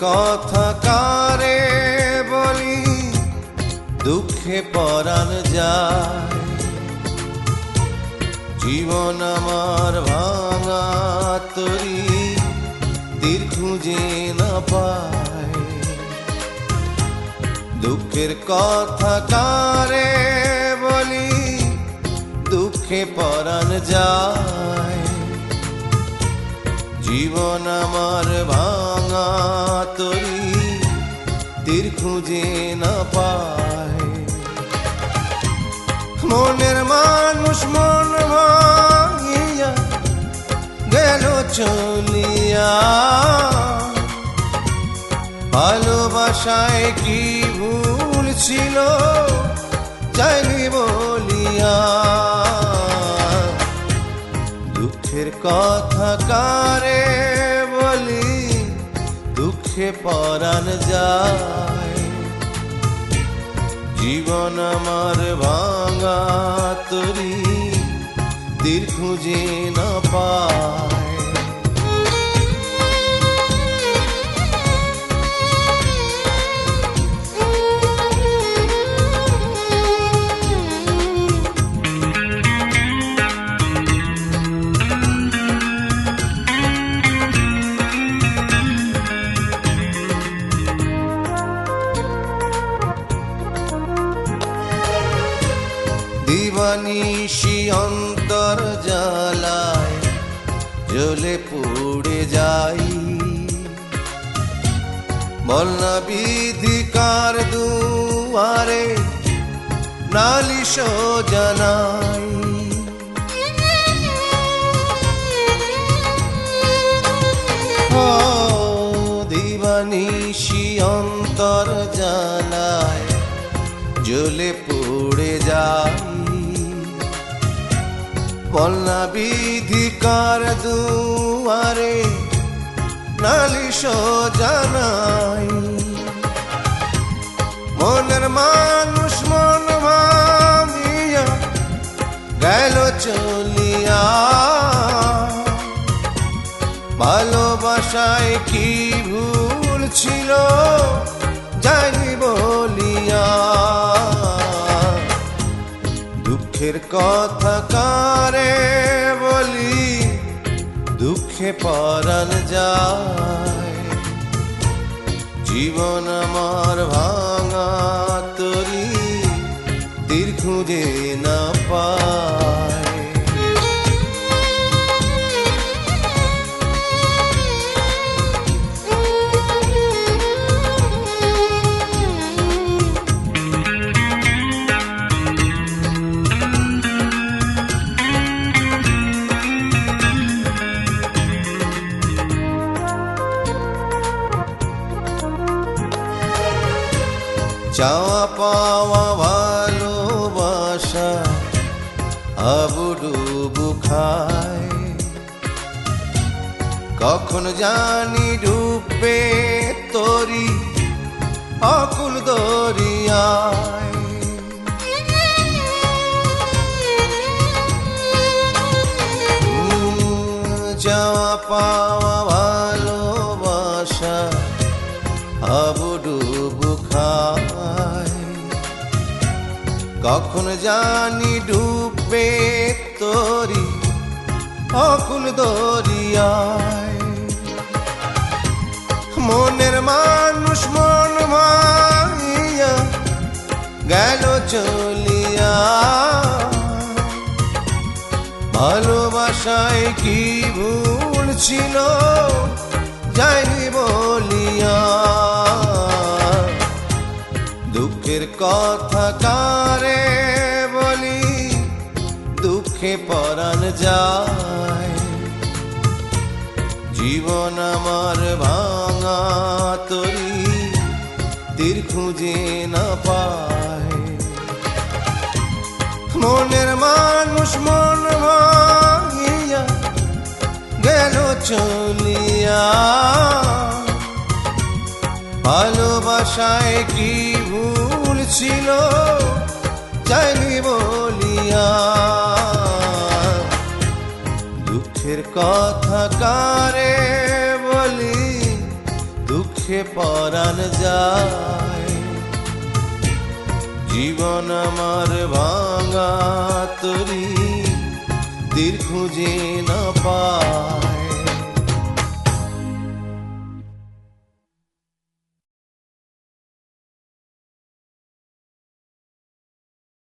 কথা কারে বলি, দুঃখে পরাণ যায়। জীবন আমার ভাঙা তরি, তীর খুঁজে না পায়। দুঃখের কথা কারে বলি, দুঃখে পরাণ যায়। জীবন আমার ভাঙা তরি তীর খুঁজে না পায়। মনের মানুষ মন ভাঙিয়া গেল চলিয়া। ভালোবাসায় কি ভুল ছিল চাইনি বলিয়া। দুঃখের কথা কারে দুঃখে পরাণ যায়। জীবন আমার ভাঙা তরি দীর্ঘ যে না পায়। দিবানিশি অন্তর জ্বালায়, জ্বলে পুড়ে যাই বলনা বিধিকার দুয়ারে নালিশ জানাই ও দিবানিশি অন্তর জ্বালায়, জ্বলে পড়ে যাই বলনা বিধিকার দুয়ারে নালিশ জানাই। মনের মানুষ মন ভাঙিয়া গেল চলিয়া। ভালোবাসায় কি ভুল ছিল জানি বলিয়া। দুঃখের কথা কারে বলি দুঃখে পরাণ যায়। জীবন আমার ভাঙা তরি তীর খুঁজে চাওয়া পাওয়া ভালোবাসা আবুডুবু খায়। কখন জানি ডুববে তরি অকুল দরিয়ায়। কখন জানি ডুববে তরি, অকুল দরিয়ায়। মনের মানুষ মন মাইয়া গেল চলিয়া। ভালোবাসায় কি ভুল ছিল যাইনি বলিয়া। দুঃখের কথা কারে যায়। জীবন আমার ভাঙা তরি, তীর খুঁজে না পায়। মনের মানুষ মন ভাঙিয়া গেল চলিয়া। ভালোবাসায় কি ভুল ছিল চাইনি বলিয়া। কথা কারে বলি দুঃখে পরাণ যায়। জীবন আমার ভাঙা তরি দীর্ঘ খুঁজে না পায়।